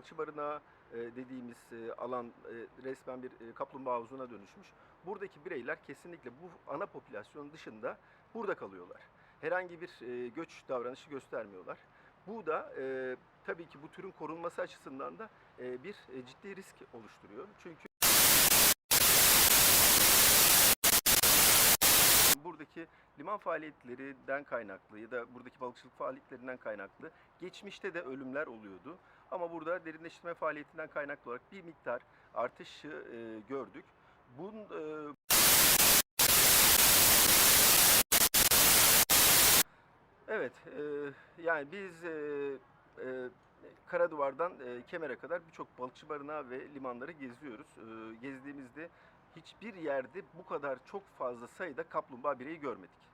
Balıkçı barınağı e, dediğimiz e, alan e, resmen bir kaplumbağa havuzuna dönüşmüş. Buradaki bireyler kesinlikle bu ana popülasyonun dışında burada kalıyorlar. Herhangi bir göç davranışı göstermiyorlar. Bu da tabii ki bu türün korunması açısından da bir ciddi risk oluşturuyor. Çünkü buradaki liman faaliyetlerinden kaynaklı ya da buradaki balıkçılık faaliyetlerinden kaynaklı geçmişte de ölümler oluyordu. Ama burada derinleştirme faaliyetinden kaynaklı olarak bir miktar artışı e, gördük. Bun, e, evet, e, yani biz e, e, Karaduvar'dan e, Kemer'e kadar birçok balıkçı barınağı ve limanları geziyoruz. E, gezdiğimizde hiçbir yerde bu kadar çok fazla sayıda kaplumbağa bireyi görmedik.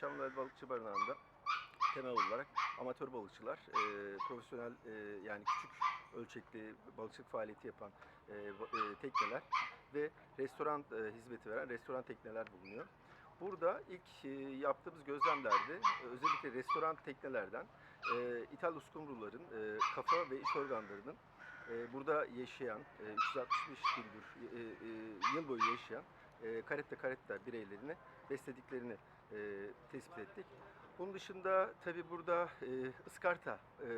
Çamlıel Balıkçı Barınağı'nda temel olarak amatör balıkçılar, e, profesyonel e, yani küçük ölçekli balıkçılık faaliyeti yapan e, e, tekneler ve restoran e, hizmeti veren restoran tekneler bulunuyor. Burada ilk e, yaptığımız gözlemlerde özellikle restoran teknelerden e, İthal uskumruların e, kafa ve iç organlarının e, burada yaşayan, e, 365 gündür e, e, yıl boyu yaşayan e, karetta karetta bireylerini beslediklerini e, tespit ettik. Bunun dışında tabi burada e, ıskarta e, e,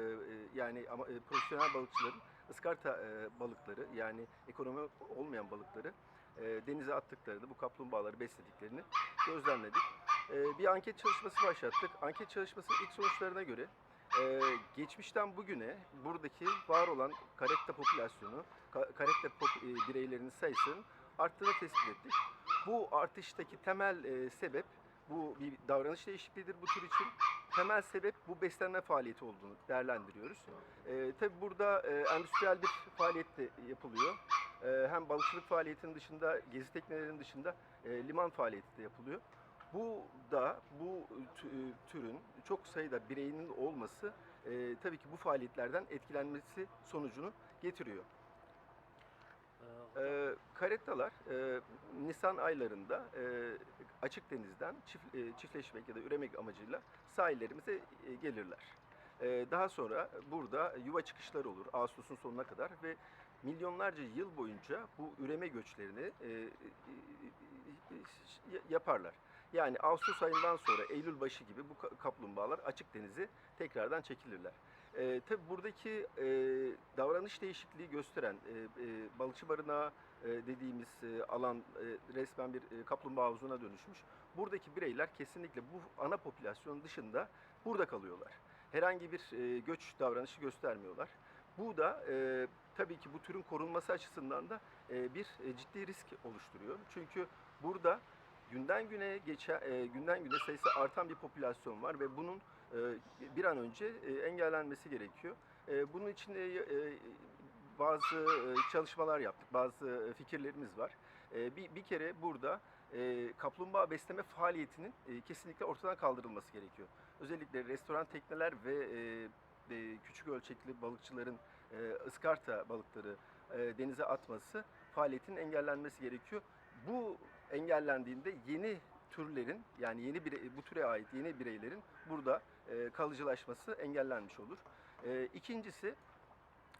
yani ama e, profesyonel balıkçıların ıskarta e, balıkları yani ekonomi olmayan balıkları e, denize attıklarını, bu kaplumbağaları beslediklerini gözlemledik. E, bir anket çalışması başlattık. Anket çalışmasının ilk sonuçlarına göre e, geçmişten bugüne buradaki var olan karetta popülasyonu, ka- karetta pop- e, bireylerinin sayısının arttığını tespit ettik. Bu artıştaki temel e, sebep bu bir davranış değişikliğidir bu tür için. Temel sebep bu beslenme faaliyeti olduğunu değerlendiriyoruz. E, Tabi burada e, endüstriyel bir faaliyet de yapılıyor. E, hem balıkçılık faaliyetinin dışında, gezi teknelerinin dışında e, liman faaliyeti de yapılıyor. Bu da bu tü- türün çok sayıda bireyinin olması e, tabii ki bu faaliyetlerden etkilenmesi sonucunu getiriyor. E, karettalar e, Nisan aylarında e, açık denizden çift, e, çiftleşmek ya da üremek amacıyla sahillerimize e, gelirler. E, daha sonra burada yuva çıkışları olur Ağustos'un sonuna kadar ve milyonlarca yıl boyunca bu üreme göçlerini e, e, e, yaparlar. Yani Ağustos ayından sonra Eylül başı gibi bu ka- kaplumbağalar açık denize tekrardan çekilirler. E, tabii buradaki e, davranış değişikliği gösteren e, e, balıkçı barınağı e, dediğimiz e, alan e, resmen bir e, kaplumbağa havuzuna dönüşmüş. Buradaki bireyler kesinlikle bu ana popülasyonun dışında burada kalıyorlar. Herhangi bir e, göç davranışı göstermiyorlar. Bu da e, tabii ki bu türün korunması açısından da e, bir e, ciddi risk oluşturuyor. Çünkü burada günden güne geçen e, günden güne sayısı artan bir popülasyon var ve bunun bir an önce e, engellenmesi gerekiyor. E, bunun için e, bazı e, çalışmalar yaptık, bazı e, fikirlerimiz var. E, bir, bir kere burada e, kaplumbağa besleme faaliyetinin e, kesinlikle ortadan kaldırılması gerekiyor. Özellikle restoran tekneler ve e, e, küçük ölçekli balıkçıların e, ıskarta balıkları e, denize atması faaliyetin engellenmesi gerekiyor. Bu engellendiğinde yeni türlerin yani yeni birey, bu türe ait yeni bireylerin burada e, kalıcılaşması engellenmiş olur. E, ikincisi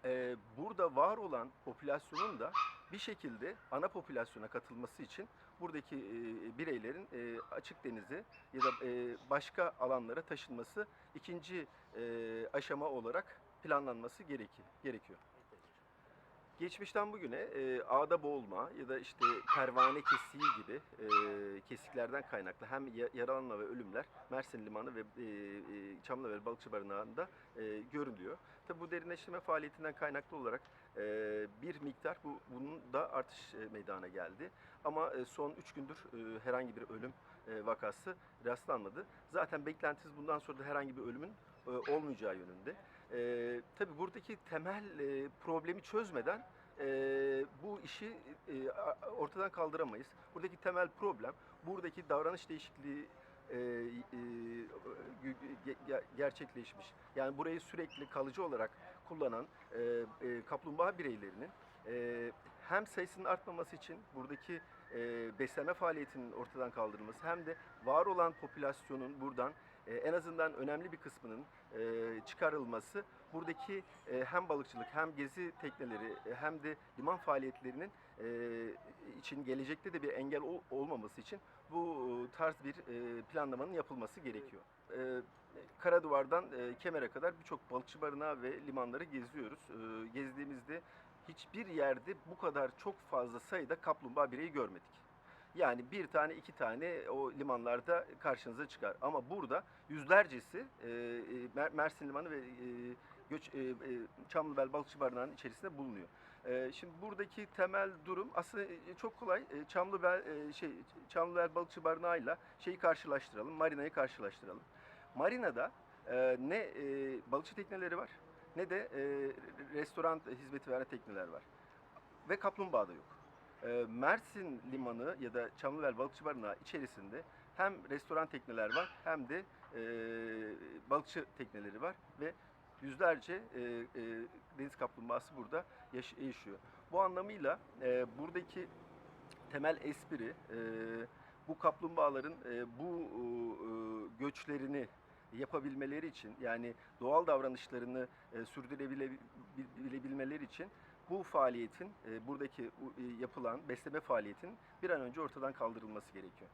e, burada var olan popülasyonun da bir şekilde ana popülasyona katılması için buradaki e, bireylerin e, açık denize ya da e, başka alanlara taşınması ikinci e, aşama olarak planlanması gereki, gerekiyor. Geçmişten bugüne e, ağda boğulma ya da işte pervane kesiği gibi e, kesiklerden kaynaklı hem ya- yaralanma ve ölümler Mersin Limanı ve e, e, Çamlıbel Balıkçı Barınağı'nda e, görülüyor. Tabi bu derinleştirme faaliyetinden kaynaklı olarak e, bir miktar bu, bunun da artış e, meydana geldi. Ama e, son 3 gündür e, herhangi bir ölüm e, vakası rastlanmadı. Zaten beklentimiz bundan sonra da herhangi bir ölümün e, olmayacağı yönünde. E, tabii buradaki temel e, problemi çözmeden e, bu işi e, ortadan kaldıramayız. Buradaki temel problem buradaki davranış değişikliği e, e, gerçekleşmiş. Yani burayı sürekli kalıcı olarak kullanan e, e, kaplumbağa bireylerinin e, hem sayısının artmaması için buradaki e, besleme faaliyetinin ortadan kaldırılması hem de var olan popülasyonun buradan en azından önemli bir kısmının e, çıkarılması buradaki e, hem balıkçılık hem gezi tekneleri e, hem de liman faaliyetlerinin için gelecekte de bir engel ol- olmaması için bu tarz bir planlamanın yapılması gerekiyor. Karaduvar'dan Kemer'e kadar birçok balıkçı barınağı ve limanları geziyoruz. Gezdiğimizde hiçbir yerde bu kadar çok fazla sayıda kaplumbağa bireyi görmedik. Yani bir tane iki tane o limanlarda karşınıza çıkar. Ama burada yüzlercesi e, e, Mer- Mersin Limanı ve e, Göç, e, e, Çamlıbel Balıkçı Barınağı'nın içerisinde bulunuyor. E, şimdi buradaki temel durum aslında e, çok kolay. E, Çamlıbel e, şey Çamlıbel Balıkçı Barınağı'yla şeyi karşılaştıralım, marinayı karşılaştıralım. Marinada e, ne e, balıkçı tekneleri var ne de e, restoran hizmeti veren tekneler var. Ve kaplumbağa da yok. E, Mersin Limanı ya da Çamlıbel Balıkçı Barınağı içerisinde hem restoran tekneler var hem de e, balıkçı tekneleri var ve yüzlerce e, e, deniz kaplumbağası burada yaş- yaşıyor. Bu anlamıyla e, buradaki temel espri e, bu kaplumbağaların e, bu e, göçlerini yapabilmeleri için yani doğal davranışlarını e, sürdürebilebilmeleri için bu faaliyetin, e, buradaki e, yapılan besleme faaliyetin bir an önce ortadan kaldırılması gerekiyor.